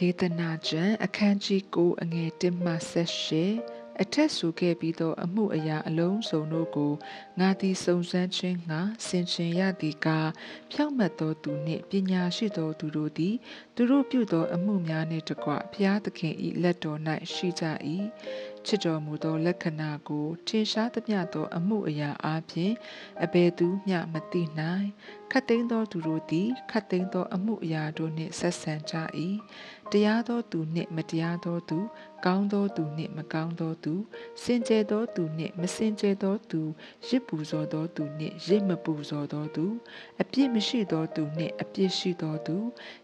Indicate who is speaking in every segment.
Speaker 1: ဒေသနာကျမ်းအခန်းကြီး9အငယ်1မှ18အထက်ဆိုခဲ့ပြီးသောအမှုအရာအလုံးစုံတို့ကိုငါသည်စုံစမ်းခြင်းငါဆင်ခြင်ရသည်ကားဖြောင့်မတ်သောသူနှင့်ပညာရှိသောသူတို့သည်သူတို့ပြုသောအမှုများနှင့်တကွဖျားသခင်၏လက်တော်၌ရှိကြ၏ချစ်တော်မူသောလက္ခဏာကိုထင်ရှားသမျှသောအမှုအရာအားဖြင့်အဘယ်သူမျှမသိနိုင်ခတ်သိမ်းသောသူတို့သည်ခတ်သိမ်းသောအမှုအရာတို့နှင့်ဆက်ဆံကြ၏ တရားသောသူနှင့်မတရားသောသူ ကောင်းသောသူနှင့်မကောင်းသောသူစင်ကြယ်သောသူနှင့်မစင်ကြယ်သောသူရစ်ပူဇော်သောသူနှင့်ရစ်မပူဇော်သောသူအပြစ်မရှိသောသူနှင့်အပြစ်ရှိသောသူ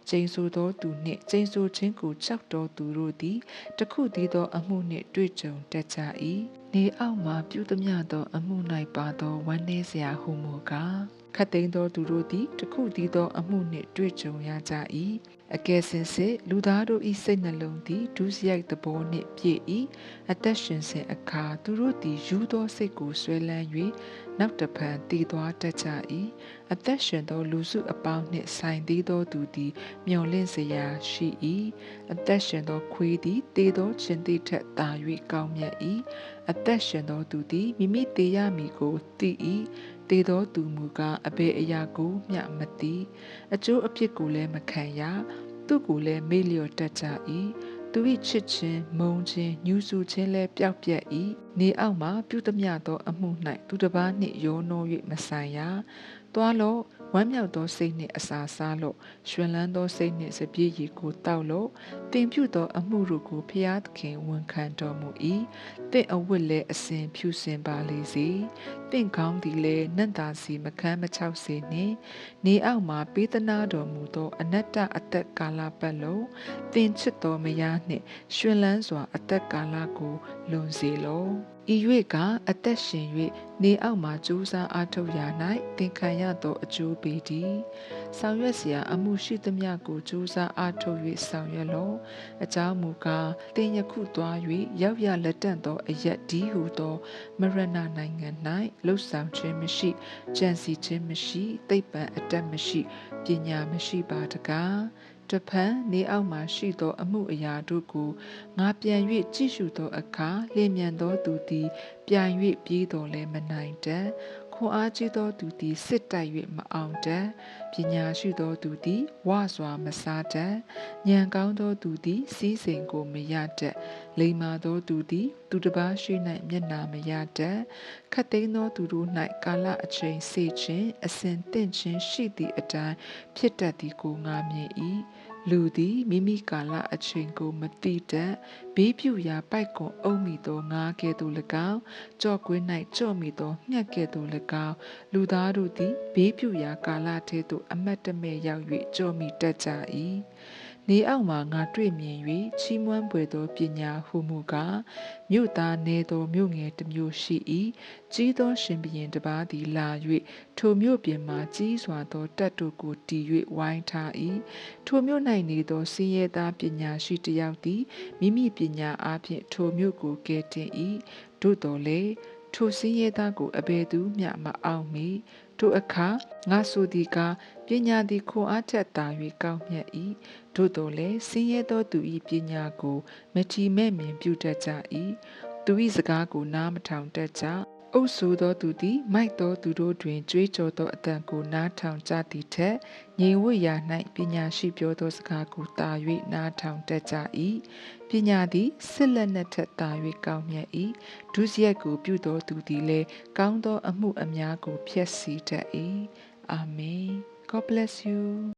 Speaker 1: ကျိန်ဆိုသောသူနှင့်ကျိန်ဆိုခြင်းကိုကြောက်သောသူတို့သည်တခုတည်းသောအမှုနှင့်တွေ့ကြုံတတ်ကြ၏နေအောက်မှပြုသမျှသောအမှု၌ပါသောဝမ်းနည်းစရာဟုမူကားခတ်သိမ်းသောသူတို့သည်တခုတည်းသောအမှုနှင့်တွေ့ကြုံရကြ၏ အကယ်စင်စစ်လူသားတို့၏စိတ်နှလုံးသည်ဒုစရိုက်သဘောနှင့်ပြည့်၏အသက်ရှင်စဉ်အခါသူတို့သည်ယူသောစိတ်ကိုဆွဲလန်း၍နောက်တဖန်တည်သွားတတ်ကြ၏အသက်ရှင်သောလူစုအပေါင်းနှင့်ဆိုင်သေးသောသူသည်မျော်လင့်စရာရှိ၏အသက်ရှင်သောခွေးသည်တည်သောခြင်းသည်ထက်သာ၍ကောင်းမြတ်၏အသက်ရှင်သောသူသည်မိမိတည်ရမည်ကိုသိ၏ တည်သောသူမူကားအဘယ်အရာကိုမျှမသိအကျိုးအဖြစ်ကိုလည်းမခံရသူကိုလည်းမေ့လျော့တတ်ကြ၏သူ၏ချစ်ခြင်းမုန်းခြင်းညှူးဆူခြင်းလည်းပျောက်ပြက်၏နေအောက်မှပြုသမျှသောအမှု၌သူတစ်ပါးနှင့်ရောနှော၍မဆိုင်ရ တွားလို့ဝမ်းမြောက်သောစိတ်နှင့်အစာစားလို့ရွှင်လန်းသောစိတ်နှင့်စပြည့်ရည်ကိုတောက်လို့တင်ပြုသောအမှုတို့ကိုဖျားသခင်ဝန်ခံတော်မူ၏တင့်အဝတ်လည်းအစဉ်ဖြူစင်ပါလေစေတင့်ကောင်းသည်လည်းနတ်သားစီမခမ်းမချောက်စေနှင့်နေအောက်မှာပေးသနာတော်မူသောအနတ္တအသက်ကာလပတ်လုံးတင်ချစ်တော်မယားနှင့်ရွှင်လန်းစွာအသက်ကာလကိုလွန်စေလော ဤ၍ကအသက်ရှင်၍နေအောက်မှကြိုးစားအားထုတ်ရာ၌သင်ခံရသောအကျိုးပေသည်။ဆောင်ရွက်စရာအမှုရှိသမျှကိုကြိုးစားအားထုတ်၍ဆောင်ရွက်လော။အကြောင်းမူကားသင်ယခုသွား၍ရောက်ရလက်တန့်သောအရက်ဒီဟုသော မရဏနိုင်ငံ၌လှုပ်ဆောင်ခြင်းမရှိ၊ကြံစီခြင်းမရှိ၊သိပ္ပံအတတ်မရှိ၊ပညာမရှိပါတကား။ တဖန်နေအောက်မှရှိသော အမှုအရာတို့ကိုငါပြန်၍ကြည့်ရှုသောအခါလျင်မြန်သောသူသည် ပြန်၍ပြေးတော်လဲမနိုင်တတ် ခွန်အားကြီးသောသူသည်စစ်တိုက်၍မအောင်တတ်ပညာရှိသောသူသည်ဝါစွာမစားတတ်ဉာဏ်ကောင်းသောသူသည်စီးစိမ်ကိုမရတတ်လိမ္မာသောသူသည် သူတစ်ပါးရှိ၌မျက်နာမရတတ်ခတ်သိမ်းသောသူတို့၌ကာလအချိန်စေခြင်းအစဉ်တင့်ခြင်းရှိသည့်အတိုင်းဖြစ်တတ်သည်ကိုငါမြင်၏ လူသည်မိမိကာလအချိန်ကိုမတိတတ်ဘေးပြူရာပိုက်ကွန်အုံမိသောငါကဲ့သို့၎င်းကြော့ကွင်း၌ကြော့မိသောငှက်ကဲ့သို့၎င်းလူသားတို့သည်ဘေးပြူရာကာလထဲသို့အမတ်တမဲ့ရောက်၍ကြော့မိတတ်ကြ၏ နေအောက်မှငါတွေ့မြင်၍ချီးမွမ်းပွေသောပညာဟုမူကားမြို့သားနေသောမြို့ငယ်တစ်မြို့ရှိ၏ကြီးသောရှင်ဘုရင်တစ်ပါးသည်လာ၍ထိုမြို့ပြင်မှကြီးစွာသောတပ်တို့ကိုတည်၍ဝိုင်းထား၏ထိုမြို့၌နေသောစင်းရဲသားပညာရှိတစ်ယောက်သည်မိမိပညာအားဖြင့်ထိုမြို့ကိုကယ်တင်၏သို့တော်လည်း ထိုစင်းရဲသားကိုအဘယ်သူမျှမအောင်မီထိုအခါငါဆိုသည်ကားပညာသည်ခွန်အားထက်သာ၍ကောင်းမြတ်၏သို့တော်လည်းဆင်းရဲသောသူ၏ပညာကိုမထီမဲ့မြင်ပြုတတ်ကြ၏သူ၏စကားကိုနားမထောင်တတ်ကြ အုပ်ဆိုသောသူသည် မိုက်သောသူတို့တွင်ကြွေးကြော်သောအတန်ကိုနားထောင်ကြသည်ထက်ငြိမ်ဝှက်ရာ၌ပညာရှိပြောသောစကားကိုတာ၍နားထောင်တတ်ကြ၏ပညာသည်စစ်လက်နက်ထက်သာ၍ကောင်းမြတ်၏ဒုစရိုက်ကိုပြုသောသူသည်လည်းကောင်းသောအမှုအများကိုဖျက်ဆီးတတ်၏အာမင် God bless you